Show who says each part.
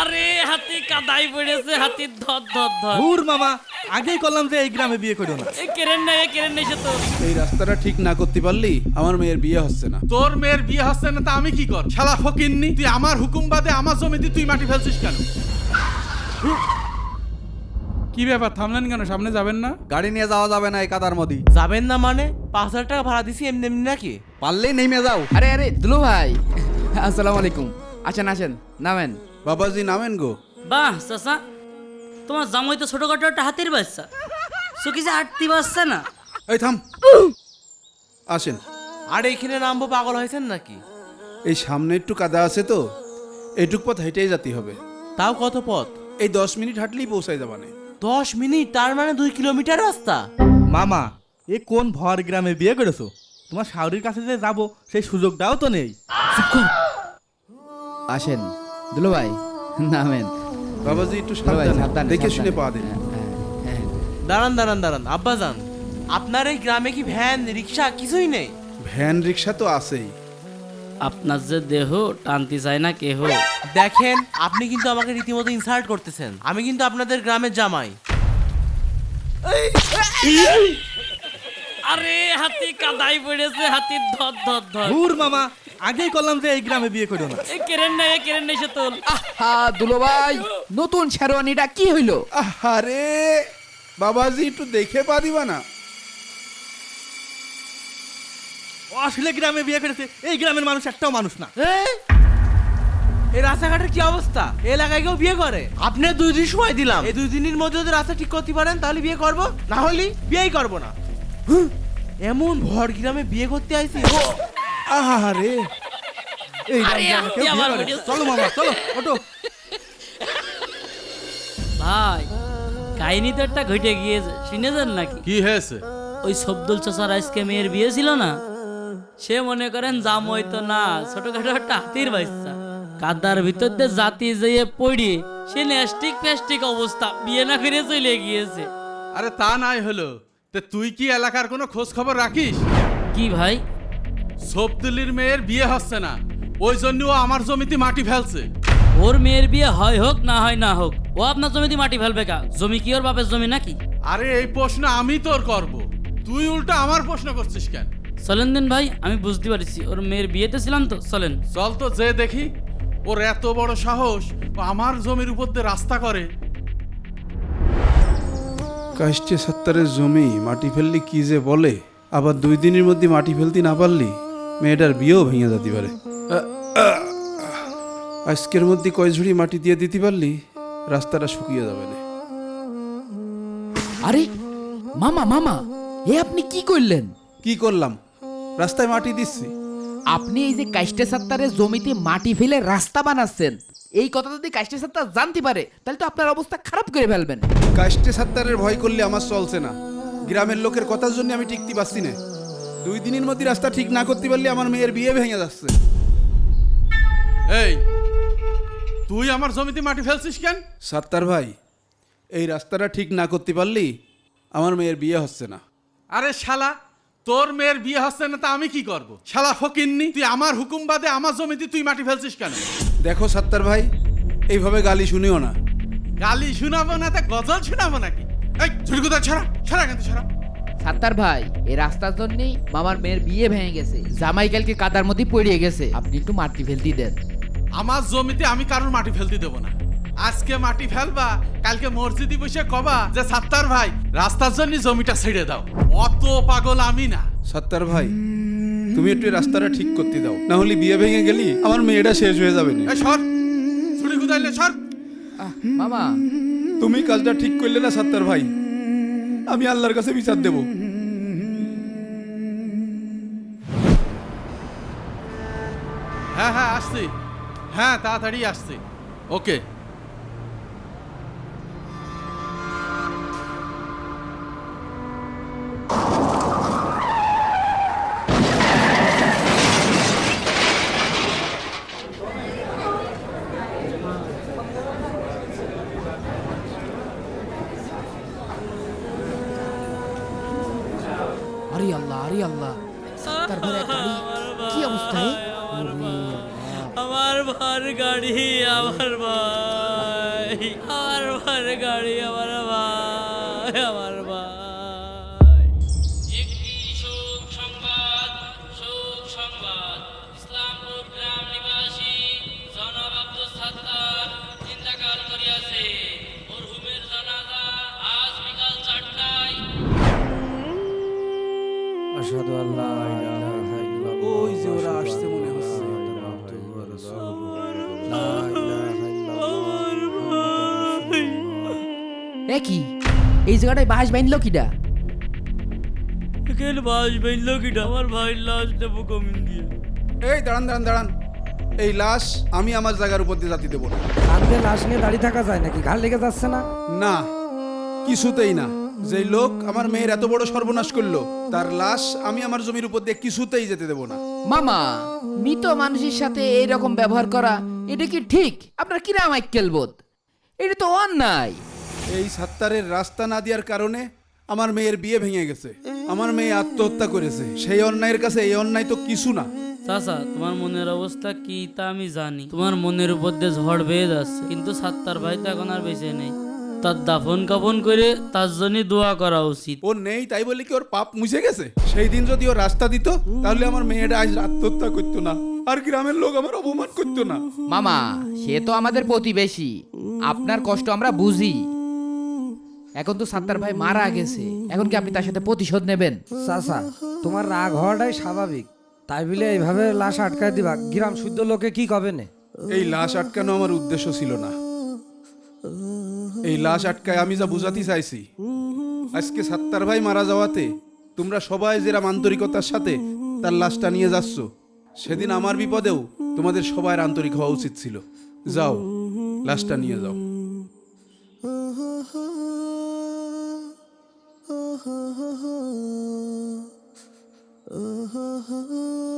Speaker 1: আরে হাতি কাদাই পড়েছে হাতির ধর ধর ধর।
Speaker 2: ভুর মামা আগেই করলাম যে এই গ্রামে বিয়ে করো না।
Speaker 1: এ কেরেন নাই এ কেরেন নাই সে তো।
Speaker 3: এই রাস্তাটা ঠিক না করতে পারলি আমার মেয়ের বিয়ে হচ্ছে না।
Speaker 4: তোর মেয়ের বিয়ে হচ্ছে না তা আমি কি কর? শালা ফকিননি তুই আমার হুকুম বাদে আমার জমিতে তুই মাটি ফেলছিস কেন? কি ব্যাপার থামলেন কেন? সামনে যাবেন না?
Speaker 3: গাড়ি নিয়ে যাওয়া যাবে না এই কাদার মধ্যে।
Speaker 5: যাবেন না মানে? পাঁচ হাজার টাকা ভাড়া দিছি এমনি এমনি নাকি?
Speaker 3: পারলেই নেমে যাও।
Speaker 6: আরে আরে দুলু ভাই আসসালামু আলাইকুম। আসেন আছেন নামেন।
Speaker 3: বাবাজি নামেন গো।
Speaker 1: বাহ চাচা তোমার জামাই তো ছোটখাটো একটা হাতির বাচ্চা। সুখী যে আটতি বাচ্চা না।
Speaker 3: এই থাম। আসেন।
Speaker 5: আর এইখানে নামবো পাগল হয়েছেন নাকি?
Speaker 3: এই সামনে একটু কাদা আছে তো। এইটুক পথ হেঁটেই যেতে হবে।
Speaker 5: তাও কত পথ?
Speaker 3: এই দশ মিনিট হাঁটলেই পৌঁছায় যাবানে
Speaker 5: দশ মিনিট তার মানে দুই কিলোমিটার রাস্তা।
Speaker 2: মামা এ কোন ভর গ্রামে বিয়ে করেছ? তোমার শাওরির কাছে যে যাব সেই সুযোগটাও তো নেই।
Speaker 6: আসেন। দুলু ভাই নামেন।
Speaker 3: বাবাজি একটু সাবধানে দেখে শুনে পা দিন।
Speaker 6: হ্যাঁ, হ্যাঁ।
Speaker 5: দাঁড়ান দাঁড়ান দাঁড়ান। আব্বা যান আপনার এই গ্রামে কি ভ্যান রিক্সা কিছুই নেই?
Speaker 3: ভ্যান রিক্সা তো আছেই।
Speaker 1: আপনার যে দেহ টানতে চায় না কেহ।
Speaker 5: দেখেন আপনি কিন্তু আমাকে রীতিমতো ইনসাল্ট করতেছেন। আমি কিন্তু আপনাদের গ্রামের জামাই।
Speaker 1: আরে হাতি কাদাই পড়েছে হাতির ধর ধর। ধর
Speaker 2: মামা! আগেই করলাম যে এই গ্রামে বিয়ে করো না।
Speaker 1: এ কেরেন নাই এ কেরেন নাই সে তো
Speaker 6: আহা দুলু ভাই নতুন শেরওয়ানিটা কি হইল?
Speaker 3: আরে বাবাজি একটু দেখে পা দিবা না
Speaker 2: আসলে গ্রামে বিয়ে করেছে এই গ্রামের মানুষ একটাও মানুষ না।
Speaker 5: এ? এই রাস্তাঘাটের কি অবস্থা? এই এলাকায় কেউ বিয়ে করে? আপনি দুই দিন সময় দিলাম। এই দুই দিনের মধ্যে যদি রাস্তা ঠিক করতে পারেন তাহলে বিয়ে করব। না হলে বিয়েই করব না। হুঁ, এমন ভর গ্রামে বিয়ে করতে আইছি।
Speaker 3: আহারে
Speaker 2: এই চলো মামা চলো ওটো
Speaker 1: ভাই কাহিনী তো একটা ঘটে গিয়েছে শুনেছেন নাকি?
Speaker 4: কি হয়েছে?
Speaker 1: ওই সবদুল চাচার আজকে মেয়ের বিয়ে ছিল না? সে মনে করেন জাম হইতো না ছোটখাটো একটা হাতির বাচ্চা। কাদার ভিতর দিয়ে জাতি যেয়ে পড়িয়ে সে ন্যাস্টিক ফ্যাস্টিক অবস্থা বিয়ে না করে চলে গিয়েছে।
Speaker 4: আরে তা নাই হলো। তে তুই কি এলাকার কোনো খোঁজ খবর রাখিস?
Speaker 1: কি ভাই?
Speaker 4: সবদুলির মেয়ের বিয়ে হচ্ছে না। ওই জন্য ও আমার জমিতে মাটি ফেলছে।
Speaker 1: ওর মেয়ের বিয়ে হয় হোক না হয় না হোক ও আপনার জমিতে মাটি ফেলবে কা? জমি কি ওর বাপের জমি নাকি?
Speaker 4: আরে এই প্রশ্ন আমি তোর করব। তুই উল্টা আমার প্রশ্ন করছিস কেন?
Speaker 1: চলেন দিন ভাই আমি বুঝতে পারছি ওর মেয়ের বিয়েতে ছিলাম তো চলেন।
Speaker 4: চল তো যে দেখি ওর এত বড় সাহস ও আমার জমির উপর দিয়ে রাস্তা করে।
Speaker 3: কাষ্টে সত্তরের জমি মাটি ফেললি কি যে বলে আবার দুই দিনের মধ্যে মাটি ফেলতে না পারলি? মেয়েটার বিয়েও ভেঙে যেতে পারে। আজকের মধ্যে কয় ঝুড়ি মাটি দিয়ে দিতে পারলি রাস্তাটা শুকিয়ে যাবে না।
Speaker 6: আরে মামা মামা এ আপনি কি করলেন?
Speaker 3: কি করলাম? রাস্তায় মাটি দিচ্ছি।
Speaker 6: আপনি এই যে কাইস্টে সাত্তারের জমিতে মাটি ফেলে রাস্তা বানাচ্ছেন এই কথা যদি কাইস্টে সাত্তার জানতে পারে তাহলে তো আপনার অবস্থা খারাপ করে ফেলবেন।
Speaker 3: কাষ্টে সাত্তারের ভয় করলে আমার চলছে না। গ্রামের লোকের কথার জন্য আমি টিকতে পারছি না। দুই দিনের মধ্যে রাস্তা ঠিক না করতে পারলে আমার মেয়ের বিয়ে ভেঙে যাচ্ছে।
Speaker 4: এই তুই আমার জমিতে মাটি ফেলছিস কেন?
Speaker 3: সাত্তার ভাই এই রাস্তাটা ঠিক না করতে পারলি আমার মেয়ের বিয়ে হচ্ছে না।
Speaker 4: আরে শালা তোর মেয়ের বিয়ে হচ্ছে না তা আমি কি করব? শালা ফকিননি তুই আমার হুকুম বাদে আমার জমিতে তুই মাটি ফেলছিস কেন?
Speaker 3: দেখো সাত্তার ভাই এইভাবে গালি শুনিও না।
Speaker 4: গালি শোনাবো না তা গজল শোনাবো নাকি? এই ঝুড়কুদা ছাড়া ছাড়া কিন্তু ছাড়া।
Speaker 6: সাত্তার ভাই এই রাস্তার জন্যই মামার মেয়ের বিয়ে ভেঙে গেছে। জামাই কালকে কাদার মধ্যে পড়িয়ে গেছে। আপনি একটু মাটি ফেলতে দেন।
Speaker 4: আমার জমিতে আমি কারোর মাটি ফেলতে দেবো না। আজকে মাটি ফেলবা কালকে মসজিদে বসে কবা যে সাত্তার ভাই রাস্তার জন্য জমিটা ছেড়ে দাও। অত পাগল আমি না।
Speaker 3: সাত্তার ভাই তুমি একটু রাস্তাটা ঠিক করতে দাও। না হলে বিয়ে ভেঙে গেলি আমার মেয়েটা শেষ হয়ে যাবে না।
Speaker 4: সর। ছুটি কুদাইলে সর।
Speaker 6: মামা।
Speaker 3: তুমি কাজটা ঠিক করলে না সাত্তার ভাই? আমি আল্লাহর কাছে বিচার দেব।
Speaker 4: হ্যাঁ হ্যাঁ আসছি। হ্যাঁ তাড়াতাড়ি আসছি। ওকে।
Speaker 6: আরে আল্লাহ আরে আল্লাহ ভাইয়ের গাড়ি কি অবস্থা এ? ওরে আল্লাহ।
Speaker 1: আমার ভার গাড়ি, আমার ভাই, আমার ভার গাড়ি, আমার ভাই
Speaker 6: এ কি এই জায়গাটায় বাঁশ বাইনলো কিডা?
Speaker 1: কেন বাস বেইল কিটা আমার ভাইয়ের লাশ দেবো কমিন দিয়ে।
Speaker 3: এই দাঁড়ান দাঁড়ান দাঁড়ান। এই লাশ আমি আমার জায়গার উপর দিয়ে জাতি দেবো না।
Speaker 7: কাঁধে লাশ নিয়ে দাঁড়িয়ে থাকা যায় নাকি? ঘাড় লেগে যাচ্ছে না?
Speaker 3: না কিছুতেই না। যে লোক আমার মেয়ের এত বড় সর্বনাশ করল তার লাশ আমি আমার জমির উপর দিয়ে কিছুতেই যেতে দেবো না।
Speaker 6: মামা মৃত মানুষের সাথে এই রকম ব্যবহার করা এটা কি ঠিক? আপনার কিরাম আইকেল বোধ? এটা তো অন্যায়।
Speaker 3: এই সাত্তারের রাস্তা না দেওয়ার কারণে আমার মেয়ের বিয়ে ভেঙে গেছে। আমার মেয়ে আত্মহত্যা করেছে। সেই অন্যায়ের কাছে এই অন্যায় তো কিছু না।
Speaker 1: চাচা তোমার মনের অবস্থা কি তা আমি জানি। তোমার মনের উপর দিয়ে ঝড় বেয়ে যাচ্ছে। কিন্তু সাত্তার ভাই তো এখন আর বেঁচে নেই। তার দাফন কাফন করে তার জন্য দোয়া করা উচিত।
Speaker 3: ও নেই তাই বলে কি ওর পাপ মুছে গেছে? সেই দিন যদি ও রাস্তা দিত তাহলে আমার মেয়েটা আজ আত্মহত্যা করতো না। আর গ্রামের লোক আমার অপমান করতো না।
Speaker 6: মামা সে তো আমাদের প্রতিবেশী। আপনার কষ্ট আমরা বুঝি। এখন তো সাত্তার ভাই মারা গেছে। এখন কি আপনি তার সাথে প্রতিশোধ নেবেন?
Speaker 7: চাচা তোমার রাগ হওয়াটাই স্বাভাবিক। তাই বলে এইভাবে লাশ আটকায় দিবা। গ্রাম শুদ্ধ লোকে কি কবে নে?
Speaker 3: এই লাশ আটকানো আমার উদ্দেশ্য ছিল না। এই লাশ আটকায় আমি যা বুঝাতে চাইছি আজকে সাত্তার ভাই মারা যাওয়াতে তোমরা সবাই যেরাম আন্তরিকতার সাথে তার লাশটা নিয়ে যাচ্ছ সেদিন আমার বিপদেও তোমাদের সবার আন্তরিক হওয়া উচিত ছিল। যাও লাশটা নিয়ে যাও।
Speaker 8: oh, oh, oh, oh, oh.